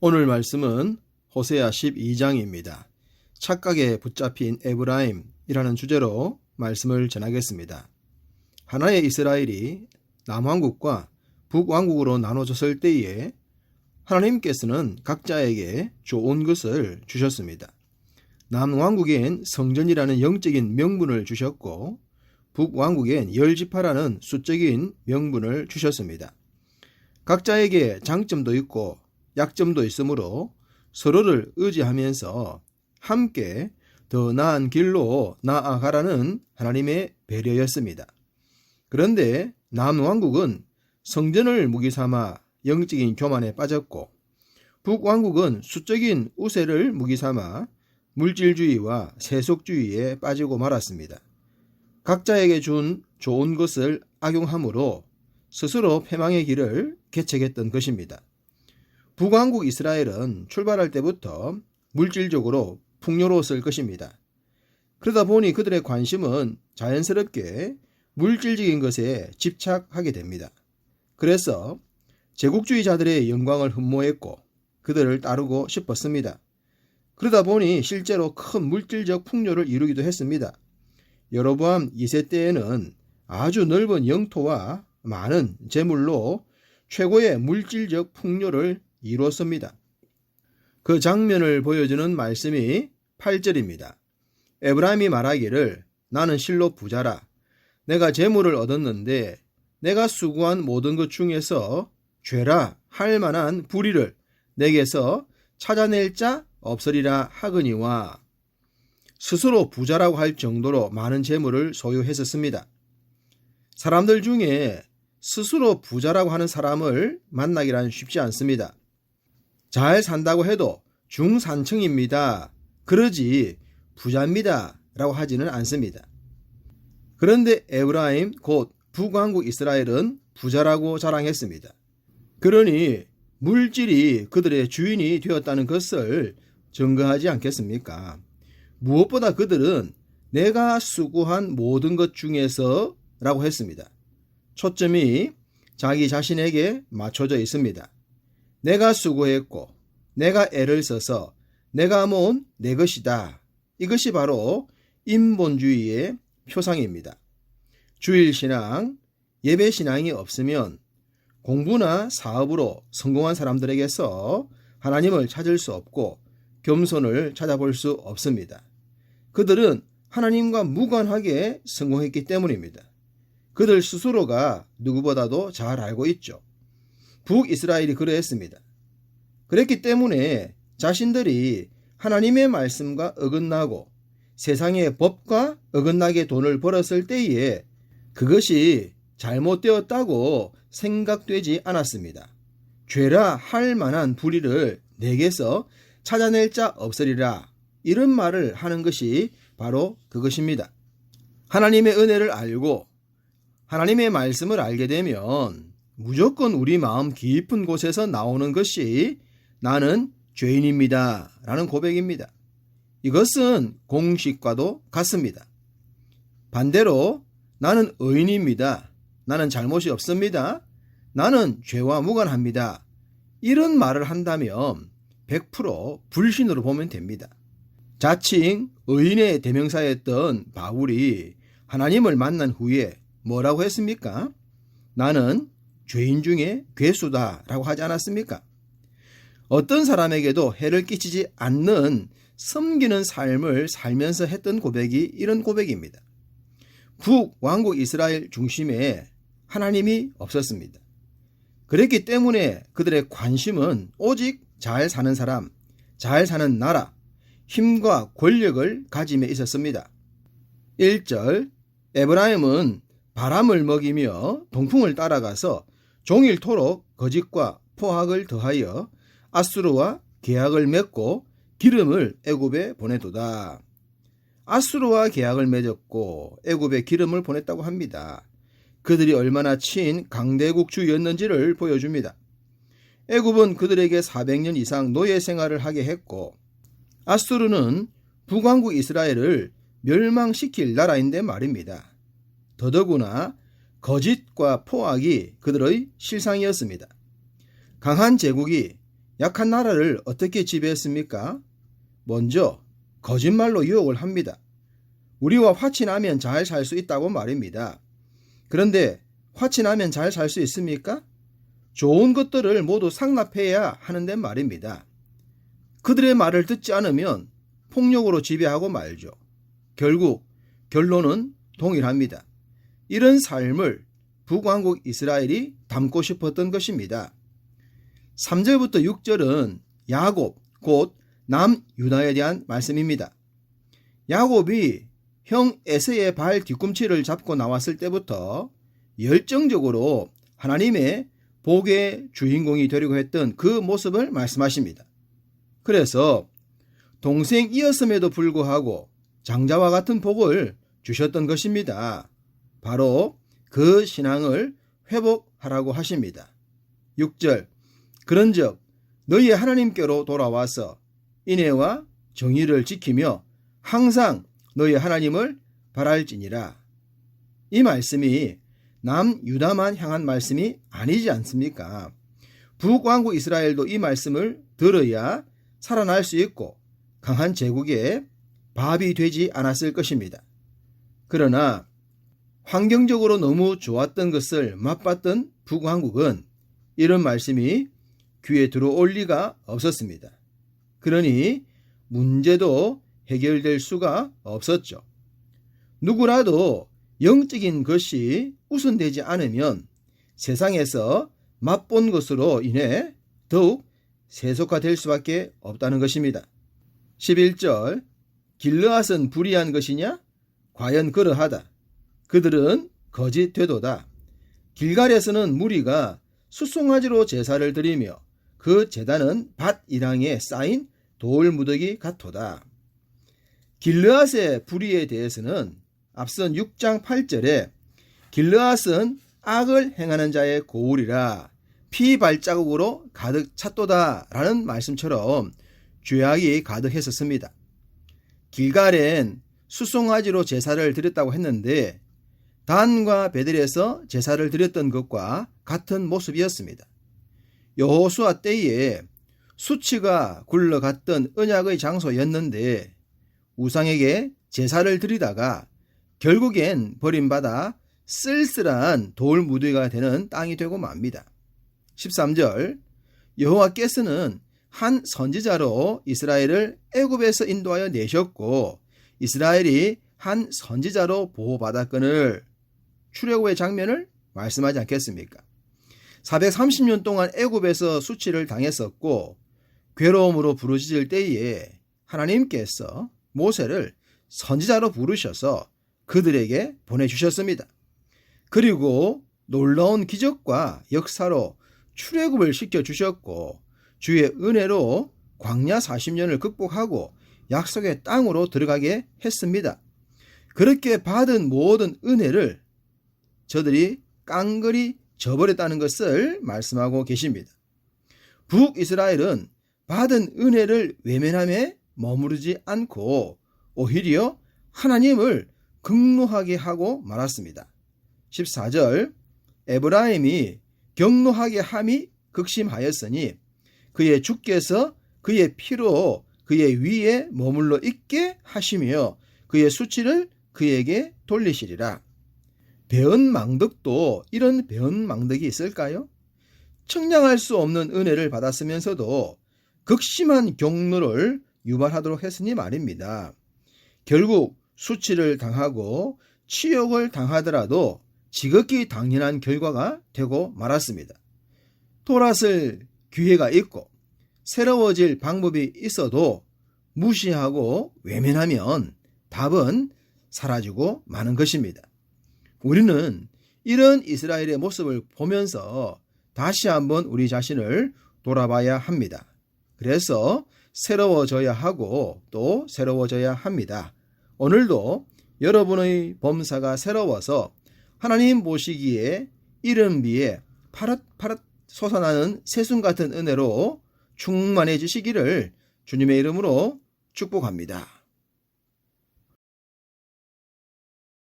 오늘 말씀은 호세아 12장입니다. 착각에 붙잡힌 에브라임이라는 주제로 말씀을 전하겠습니다. 하나의 이스라엘이 남왕국과 북왕국으로 나눠졌을 때에 하나님께서는 각자에게 좋은 것을 주셨습니다. 남왕국엔 성전이라는 영적인 명분을 주셨고 북왕국엔 열지파라는 수적인 명분을 주셨습니다. 각자에게 장점도 있고 약점도 있으므로 서로를 의지하면서 함께 더 나은 길로 나아가라는 하나님의 배려였습니다. 그런데 남왕국은 성전을 무기 삼아 영적인 교만에 빠졌고 북왕국은 수적인 우세를 무기 삼아 물질주의와 세속주의에 빠지고 말았습니다. 각자에게 준 좋은 것을 악용함으로 스스로 패망의 길을 개척했던 것입니다. 북왕국 이스라엘은 출발할 때부터 물질적으로 풍요로웠을 것입니다. 그러다 보니 그들의 관심은 자연스럽게 물질적인 것에 집착하게 됩니다. 그래서 제국주의자들의 영광을 흠모했고 그들을 따르고 싶었습니다. 그러다 보니 실제로 큰 물질적 풍요를 이루기도 했습니다. 여로보암 2세 때에는 아주 넓은 영토와 많은 재물로 최고의 물질적 풍요를 이루었습니다. 그 장면을 보여주는 말씀이 8절입니다. 에브라임이 말하기를 나는 실로 부자라. 내가 재물을 얻었는데 내가 수고한 모든 것 중에서 죄라 할 만한 불의를 내게서 찾아낼 자 없으리라 하거니와 스스로 부자라고 할 정도로 많은 재물을 소유했었습니다. 사람들 중에 스스로 부자라고 하는 사람을 만나기란 쉽지 않습니다. 잘 산다고 해도 중산층입니다. 그러지 부자입니다. 라고 하지는 않습니다. 그런데 에브라임 곧 북왕국 이스라엘은 부자라고 자랑했습니다. 그러니 물질이 그들의 주인이 되었다는 것을 증거하지 않겠습니까? 무엇보다 그들은 내가 수고한 모든 것 중에서 라고 했습니다. 초점이 자기 자신에게 맞춰져 있습니다. 내가 수고했고, 내가 애를 써서 내가 모은 내 것이다. 이것이 바로 인본주의의 표상입니다. 주일신앙, 예배신앙이 없으면 공부나 사업으로 성공한 사람들에게서 하나님을 찾을 수 없고 겸손을 찾아볼 수 없습니다. 그들은 하나님과 무관하게 성공했기 때문입니다. 그들 스스로가 누구보다도 잘 알고 있죠. 북이스라엘이 그러했습니다. 그랬기 때문에 자신들이 하나님의 말씀과 어긋나고 세상의 법과 어긋나게 돈을 벌었을 때에 그것이 잘못되었다고 생각되지 않았습니다. 죄라 할 만한 불의를 내게서 찾아낼 자 없으리라. 이런 말을 하는 것이 바로 그것입니다. 하나님의 은혜를 알고 하나님의 말씀을 알게 되면 무조건 우리 마음 깊은 곳에서 나오는 것이 나는 죄인입니다. 라는 고백입니다. 이것은 공식과도 같습니다. 반대로 나는 의인입니다. 나는 잘못이 없습니다. 나는 죄와 무관합니다. 이런 말을 한다면 100% 불신으로 보면 됩니다. 자칭 의인의 대명사였던 바울이 하나님을 만난 후에 뭐라고 했습니까? 나는 죄인 중에 괴수다라고 하지 않았습니까? 어떤 사람에게도 해를 끼치지 않는 섬기는 삶을 살면서 했던 고백이 이런 고백입니다. 북 왕국 이스라엘 중심에 하나님이 없었습니다. 그랬기 때문에 그들의 관심은 오직 잘 사는 사람, 잘 사는 나라, 힘과 권력을 가짐에 있었습니다. 1절 에브라임은 바람을 먹이며 동풍을 따라가서 종일토록 거짓과 포악을 더하여 아수르와 계약을 맺고 기름을 애굽에 보내도다. 아수르와 계약을 맺었고 애굽에 기름을 보냈다고 합니다. 그들이 얼마나 친 강대국주였는지를 보여줍니다. 애굽은 그들에게 400년 이상 노예 생활을 하게 했고 아수르는 북왕국 이스라엘을 멸망시킬 나라인데 말입니다. 더더구나 거짓과 포악이 그들의 실상이었습니다. 강한 제국이 약한 나라를 어떻게 지배했습니까? 먼저 거짓말로 유혹을 합니다. 우리와 화친하면 잘 살 수 있다고 말입니다. 그런데 화친하면 잘 살 수 있습니까? 좋은 것들을 모두 상납해야 하는데 말입니다. 그들의 말을 듣지 않으면 폭력으로 지배하고 말죠. 결국 결론은 동일합니다. 이런 삶을 북왕국 이스라엘이 담고 싶었던 것입니다. 3절부터 6절은 야곱, 곧 남유다에 대한 말씀입니다. 야곱이 형 에서의 발 뒤꿈치를 잡고 나왔을 때부터 열정적으로 하나님의 복의 주인공이 되려고 했던 그 모습을 말씀하십니다. 그래서 동생이었음에도 불구하고 장자와 같은 복을 주셨던 것입니다. 바로 그 신앙을 회복하라고 하십니다. 6절 그런즉 너희 하나님께로 돌아와서 인애와 정의를 지키며 항상 너희 하나님을 바랄지니라. 이 말씀이 남 유다만 향한 말씀이 아니지 않습니까? 북왕국 이스라엘도 이 말씀을 들어야 살아날 수 있고 강한 제국의 밥이 되지 않았을 것입니다. 그러나 환경적으로 너무 좋았던 것을 맛봤던 북왕국은 이런 말씀이 귀에 들어올 리가 없었습니다. 그러니 문제도 해결될 수가 없었죠. 누구라도 영적인 것이 우선되지 않으면 세상에서 맛본 것으로 인해 더욱 세속화될 수밖에 없다는 것입니다. 11절 길르앗은 불의한 것이냐? 과연 그러하다. 그들은 거짓 되도다. 길갈에서는 무리가 수송아지로 제사를 드리며 그 제단은 밭 이랑에 쌓인 돌 무더기 같도다. 길르앗의 불의에 대해서는 앞선 6장 8절에 길르앗은 악을 행하는 자의 고울이라 피 발자국으로 가득 찼도다라는 말씀처럼 죄악이 가득했었습니다. 길갈엔 수송아지로 제사를 드렸다고 했는데 단과 베델에서 제사를 드렸던 것과 같은 모습이었습니다. 여호수아 때에 수치가 굴러갔던 언약의 장소였는데 우상에게 제사를 드리다가 결국엔 버림받아 쓸쓸한 돌 무대가 되는 땅이 되고 맙니다. 13절 여호와께서는 한 선지자로 이스라엘을 애굽에서 인도하여 내셨고 이스라엘이 한 선지자로 보호받았거늘 출애굽의 장면을 말씀하지 않겠습니까? 430년 동안 애굽에서 수치를 당했었고 괴로움으로 부르짖을 때에 하나님께서 모세를 선지자로 부르셔서 그들에게 보내주셨습니다. 그리고 놀라운 기적과 역사로 출애굽을 시켜주셨고 주의 은혜로 광야 40년을 극복하고 약속의 땅으로 들어가게 했습니다. 그렇게 받은 모든 은혜를 저들이 깡그리 저버렸다는 것을 말씀하고 계십니다. 북이스라엘은 받은 은혜를 외면함에 머무르지 않고 오히려 하나님을 극노하게 하고 말았습니다. 14절 에브라임이 경노하게 함이 극심하였으니 그의 주께서 그의 피로 그의 위에 머물러 있게 하시며 그의 수치를 그에게 돌리시리라. 배은망덕도 이런 배은망덕이 있을까요? 청량할 수 없는 은혜를 받았으면서도 극심한 경로를 유발하도록 했으니 말입니다. 결국 수치를 당하고 치욕을 당하더라도 지극히 당연한 결과가 되고 말았습니다. 돌아설 기회가 있고 새로워질 방법이 있어도 무시하고 외면하면 답은 사라지고 마는 것입니다. 우리는 이런 이스라엘의 모습을 보면서 다시 한번 우리 자신을 돌아봐야 합니다. 그래서 새로워져야 하고 또 새로워져야 합니다. 오늘도 여러분의 범사가 새로워서 하나님 보시기에 이름 비에 파릇파릇 솟아나는 새순 같은 은혜로 충만해지시기를 주님의 이름으로 축복합니다.